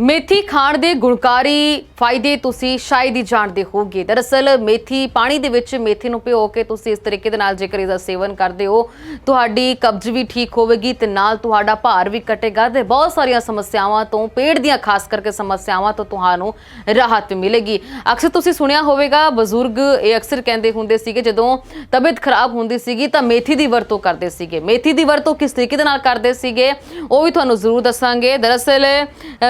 ਮੇਥੀ ਖਾਣ ਦੇ ਗੁਣਕਾਰੀ ਫਾਇਦੇ ਤੁਸੀਂ ਸ਼ਾਇਦ ਹੀ ਜਾਣਦੇ ਹੋਗੇ ਦਰਅਸਲ ਮੇਥੀ ਪਾਣੀ ਦੇ ਵਿੱਚ ਮੇਥੀ ਨੂੰ ਭਿਓ ਕੇ ਤੁਸੀਂ ਇਸ ਤਰੀਕੇ ਦੇ ਨਾਲ ਜੇਕਰ ਇਸ ਸੇਵਨ ਕਰਦੇ ਹੋ, ਤੁਹਾਡੀ ਕਬਜ਼ ਵੀ ਠੀਕ ਹੋਵੇਗੀ ਤੇ ਨਾਲ ਤੁਹਾਡਾ ਭਾਰ ਵੀ ਘਟੇਗਾ ਤੇ ਬਹੁਤ ਸਾਰੀਆਂ ਸਮੱਸਿਆਵਾਂ ਤੋਂ, ਪੇਟ ਦੀਆਂ ਖਾਸ ਕਰਕੇ ਸਮੱਸਿਆਵਾਂ ਤੋਂ ਤੁਹਾਨੂੰ ਰਾਹਤ ਮਿਲੇਗੀ। ਅਕਸਰ ਤੁਸੀਂ ਸੁਣਿਆ ਹੋਵੇਗਾ, ਬਜ਼ੁਰਗ ਇਹ ਅਕਸਰ ਕਹਿੰਦੇ ਹੁੰਦੇ ਸੀਗੇ, ਜਦੋਂ ਤਬੀਅਤ ਖਰਾਬ ਹੁੰਦੀ ਸੀਗੀ ਤਾਂ ਮੇਥੀ ਦੀ ਵਰਤੋਂ ਕਰਦੇ ਸੀਗੇ। ਮੇਥੀ ਦੀ ਵਰਤੋਂ ਕਿਸ ਤਰੀਕੇ ਦੇ ਨਾਲ ਕਰਦੇ ਸੀਗੇ, ਉਹ ਵੀ ਤੁਹਾਨੂੰ ਜ਼ਰੂਰ ਦੱਸਾਂਗੇ। ਦਰਅਸਲ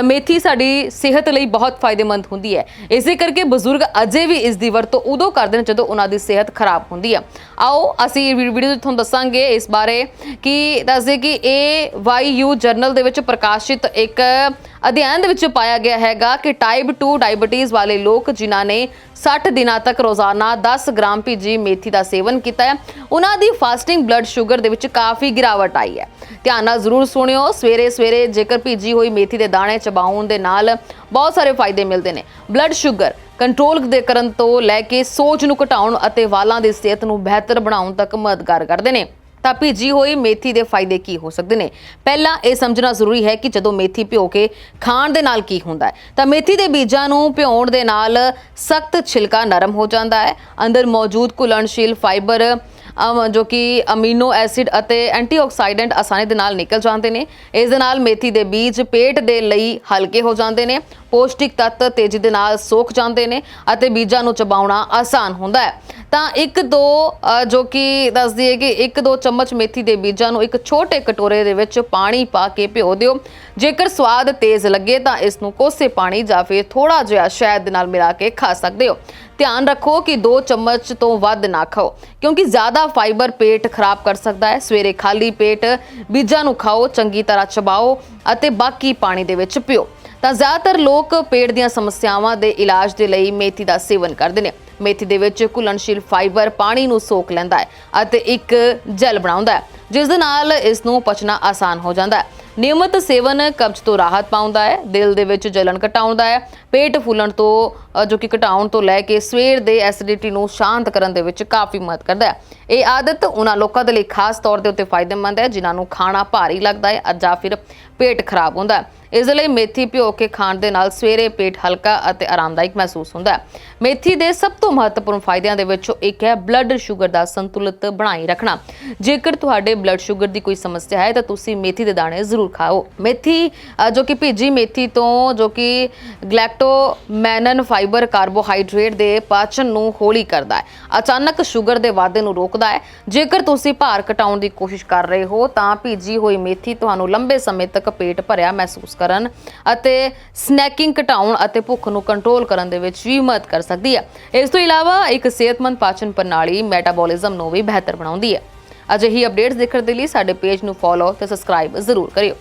ਮੇਥੀ ਮੇਥੀ ਸਾਡੀ ਸਿਹਤ ਲਈ ਬਹੁਤ ਫਾਇਦੇਮੰਦ ਹੁੰਦੀ ਹੈ। ਇਸੇ ਕਰਕੇ ਬਜ਼ੁਰਗ ਅਜੇ ਵੀ ਇਸ ਦੀ ਵਰਤੋਂ ਉਦੋਂ ਕਰਦੇ ਨੇ ਜਦੋਂ ਉਹਨਾਂ ਦੀ ਸਿਹਤ ਖਰਾਬ ਹੁੰਦੀ ਹੈ। ਆਓ, ਅਸੀਂ ਵੀਡੀਓ ਵਿੱਚ ਤੁਹਾਨੂੰ ਦੱਸਾਂਗੇ ਇਸ ਬਾਰੇ ਕਿ ਦੱਸਦੇ ਕਿ ਇਹ ਵਾਈਯੂ ਜਰਨਲ ਦੇ ਵਿੱਚ ਪ੍ਰਕਾਸ਼ਿਤ ਇੱਕ ਅਧਿਐਨ ਦੇ ਵਿੱਚ ਪਾਇਆ ਗਿਆ ਹੈਗਾ ਕਿ ਟਾਈਪ 2 ਡਾਇਬੀਟੀਜ਼ ਵਾਲੇ ਲੋਕ ਜਿਨ੍ਹਾਂ ਨੇ 60 ਦਿਨਾਂ ਤੱਕ ਰੋਜ਼ਾਨਾ 10 ਗ੍ਰਾਮ ਭਿੱਜੀ ਮੇਥੀ ਦਾ ਸੇਵਨ ਕੀਤਾ ਹੈ, ਉਹਨਾਂ ਦੀ ਫਾਸਟਿੰਗ ਬਲੱਡ ਸ਼ੂਗਰ ਦੇ ਵਿੱਚ ਕਾਫੀ ਗਿਰਾਵਟ ਆਈ ਹੈ। ਧਿਆਨ ਨਾਲ ਜ਼ਰੂਰ ਸੁਣਿਓ ਸਵੇਰੇ ਸਵੇਰੇ ਜੇਕਰ ਭਿੱਜੀ ਹੋਈ ਮੇਥੀ ਦੇ ਦਾਣੇ ਚਬਾਉਣ ਦੇ ਨਾਲ ਬਹੁਤ ਸਾਰੇ ਫਾਇਦੇ ਮਿਲਦੇ ਨੇ। ਬਲੱਡ ਸ਼ੂਗਰ ਕੰਟਰੋਲ ਦੇ ਕਰਨ ਤੋਂ ਲੈ ਕੇ ਸੋਜ ਨੂੰ ਘਟਾਉਣ ਅਤੇ ਵਾਲਾਂ ਦੀ ਸਿਹਤ ਨੂੰ ਬਿਹਤਰ ਬਣਾਉਣ ਤੱਕ ਮਦਦਗਾਰ ਕਰਦੇ ਨੇ। ਤਾਂ ਭਿੱਜੀ ਹੋਈ ਮੇਥੀ ਦੇ ਫਾਇਦੇ ਕੀ ਹੋ ਸਕਦੇ ਨੇ? ਪਹਿਲਾਂ ਇਹ ਸਮਝਣਾ ਜ਼ਰੂਰੀ ਹੈ ਕਿ ਜਦੋਂ ਮੇਥੀ ਭਿਓ ਕੇ ਖਾਣ ਦੇ ਨਾਲ ਕੀ ਹੁੰਦਾ ਹੈ? ਤਾਂ ਮੇਥੀ ਦੇ ਬੀਜਾਂ ਨੂੰ ਭਿਉਣ ਦੇ ਨਾਲ ਸਖਤ ਛਿਲਕਾ ਨਰਮ ਹੋ ਜਾਂਦਾ ਹੈ। ਅੰਦਰ ਮੌਜੂਦ ਘੁਲਣਸ਼ੀਲ ਫਾਈਬਰ ਜੋ ਕਿ ਅਮੀਨੋ ਐਸਿਡ ਅਤੇ ਐਂਟੀਆਕਸਾਈਡੈਂਟ ਆਸਾਨੀ ਦੇ ਨਾਲ ਨਿਕਲ ਜਾਂਦੇ ਨੇ। ਇਸ ਦੇ ਨਾਲ ਮੇਥੀ ਦੇ ਬੀਜ ਪੇਟ ਦੇ ਲਈ ਹਲਕੇ ਹੋ ਜਾਂਦੇ ਨੇ, ਪੌਸ਼ਟਿਕ ਤੱਤ ਤੇਜ਼ੀ ਦੇ ਨਾਲ ਸੋਖ ਜਾਂਦੇ ਨੇ ਅਤੇ ਬੀਜਾਂ ਨੂੰ ਚਬਾਉਣਾ ਆਸਾਨ ਹੁੰਦਾ ਹੈ। ਤਾਂ ਇੱਕ ਦੋ ਜੋ ਕਿ ਦੱਸਦੀ ਹੈ ਕਿ ਇੱਕ ਦੋ ਚਮਚ ਮੇਥੀ ਦੇ ਬੀਜਾਂ ਨੂੰ ਇੱਕ ਛੋਟੇ ਕਟੋਰੇ ਦੇ ਵਿੱਚ ਪਾਣੀ ਪਾ ਕੇ ਭਿਓ ਦਿਓ। ਜੇਕਰ ਸਵਾਦ ਤੇਜ਼ ਲੱਗੇ ਤਾਂ ਇਸ ਨੂੰ ਕੋਸੇ ਪਾਣੀ ਜਾਂ ਫਿਰ ਥੋੜਾ ਜਿਹਾ ਸ਼ਹਿਦ ਦੇ ਨਾਲ ਮਿਲਾ ਕੇ ਖਾ ਸਕਦੇ ਹੋ। ਧਿਆਨ ਰੱਖੋ ਕਿ 2 ਚਮਚ ਤੋਂ ਵੱਧ ਨਾ ਖਾਓ, ਕਿਉਂਕਿ ਜ਼ਿਆਦਾ ਫਾਈਬਰ ਪੇਟ ਖਰਾਬ ਕਰ ਸਕਦਾ ਹੈ। ਸਵੇਰੇ ਖਾਲੀ ਪੇਟ ਬੀਜਾਂ ਨੂੰ ਖਾਓ, ਚੰਗੀ ਤਰ੍ਹਾਂ ਚਬਾਓ ਅਤੇ ਬਾਕੀ ਪਾਣੀ ਦੇ ਵਿੱਚ ਪਿਓ ਤਾਂ ਜ਼ਿਆਦਾਤਰ ਲੋਕ ਪੇਟ ਦੀਆਂ ਸਮੱਸਿਆਵਾਂ ਦੇ ਇਲਾਜ ਦੇ ਲਈ ਮੇਥੀ ਦਾ ਸੇਵਨ ਕਰਦੇ ਨੇ। ਮੇਥੀ ਦੇ ਵਿੱਚ ਘੁਲਣਸ਼ੀਲ ਫਾਈਬਰ ਪਾਣੀ ਨੂੰ ਸੋਖ ਲੈਂਦਾ ਹੈ ਅਤੇ ਇੱਕ ਜੈਲ ਬਣਾਉਂਦਾ ਹੈ, ਜਿਸ ਦੇ ਨਾਲ ਇਸ ਨੂੰ ਪਚਣਾ ਆਸਾਨ ਹੋ ਜਾਂਦਾ ਹੈ। ਨਿਯਮਿਤ ਸੇਵਨ ਕਬਜ਼ ਤੋਂ ਰਾਹਤ ਪਾਉਂਦਾ ਹੈ, ਦਿਲ ਦੇ ਵਿੱਚ ਜਲਨ ਘਟਾਉਂਦਾ ਹੈ, ਪੇਟ ਫੁੱਲਣ ਤੋਂ ਜੋ ਕਿ ਘਟਾਉਣ ਤੋਂ ਲੈ ਕੇ ਸਵੇਰ ਦੇ ਐਸਿਡਿਟੀ ਨੂੰ ਸ਼ਾਂਤ ਕਰਨ ਦੇ ਵਿੱਚ ਕਾਫੀ ਮਦਦ ਕਰਦਾ ਹੈ। ਇਹ ਆਦਤ ਉਹਨਾਂ ਲੋਕਾਂ ਦੇ ਲਈ ਖਾਸ ਤੌਰ ਦੇ ਉੱਤੇ ਫਾਇਦੇਮੰਦ ਹੈ, ਜਿਨ੍ਹਾਂ ਨੂੰ ਖਾਣਾ ਭਾਰੀ ਲੱਗਦਾ ਹੈ ਜਾਂ ਫਿਰ ਪੇਟ ਖਰਾਬ ਹੁੰਦਾ ਹੈ। ਇਸ ਲਈ ਮੇਥੀ ਭਿਓ ਕੇ ਖਾਣ ਦੇ ਨਾਲ ਸਵੇਰੇ ਪੇਟ ਹਲਕਾ ਅਤੇ ਆਰਾਮਦਾਇਕ ਮਹਿਸੂਸ ਹੁੰਦਾ ਹੈ। ਮੇਥੀ ਦੇ ਸਭ ਤੋਂ ਮਹੱਤਵਪੂਰਨ ਫਾਇਦਿਆਂ ਦੇ ਵਿੱਚੋਂ ਇੱਕ ਹੈ ਬਲੱਡ ਸ਼ੂਗਰ ਦਾ ਸੰਤੁਲਿਤ ਬਣਾਈ ਰੱਖਣਾ। ਜੇਕਰ ਤੁਹਾਡੇ ਬਲੱਡ ਸ਼ੂਗਰ ਦੀ ਕੋਈ ਸਮੱਸਿਆ ਹੈ, ਤਾਂ ਤੁਸੀਂ ਮੇਥੀ ਦੇ ਦਾਣੇ ਜ਼ਰੂਰ ਖਾਓ। ਮੇਥੀ ਜੋ ਕਿ ਭਿੱਜੀ ਮੇਥੀ ਤੋਂ, ਜੋ ਕਿ ਗਲੈਕਟੋਮੈਨਨ ਫਾਈਬਰ ਕਾਰਬੋਹਾਈਡਰੇਟ ਦੇ ਪਾਚਨ ਨੂੰ ਹੌਲੀ ਕਰਦਾ ਹੈ। ਅਚਾਨਕ ਸ਼ੂਗਰ ਦੇ ਵਾਧੇ ਨੂੰ ਰੋਕਦਾ ਹੈ। ਜੇਕਰ ਤੁਸੀਂ ਭਾਰ ਘਟਾਉਣ ਦੀ ਕੋਸ਼ਿਸ਼ ਕਰ ਰਹੇ ਹੋ, ਤਾਂ ਭਿੱਜੀ ਹੋਈ ਮੇਥੀ ਤੁਹਾਨੂੰ ਲੰਬੇ ਸਮੇਂ ਤੱਕ ਪੇਟ ਭਰਿਆ ਮਹਿਸੂਸ ਕਰਨ ਅਤੇ ਸਨੈਕਿੰਗ ਘਟਾਉਣ ਅਤੇ ਭੁੱਖ ਨੂੰ ਕੰਟਰੋਲ ਕਰਨ ਦੇ ਵਿੱਚ ਵੀ ਮਦਦ ਕਰ ਸਕਦੀ ਹੈ ਇਸ ਤੋਂ ਇਲਾਵਾ ਇੱਕ ਸਿਹਤਮੰਦ ਪਾਚਨ ਪ੍ਰਣਾਲੀ ਮੈਟਾਬੋਲਿਜ਼ਮ ਨੂੰ ਵੀ ਬਿਹਤਰ ਬਣਾਉਂਦੀ ਹੈ ਅਜਿਹੀ ਅਪਡੇਟਸ ਦੇਖਣ ਦੇ ਲਈ ਸਾਡੇ ਪੇਜ ਨੂੰ ਫੋਲੋ ਤੇ ਸਬਸਕ੍ਰਾਈਬ ਜ਼ਰੂਰ ਕਰਿਓ।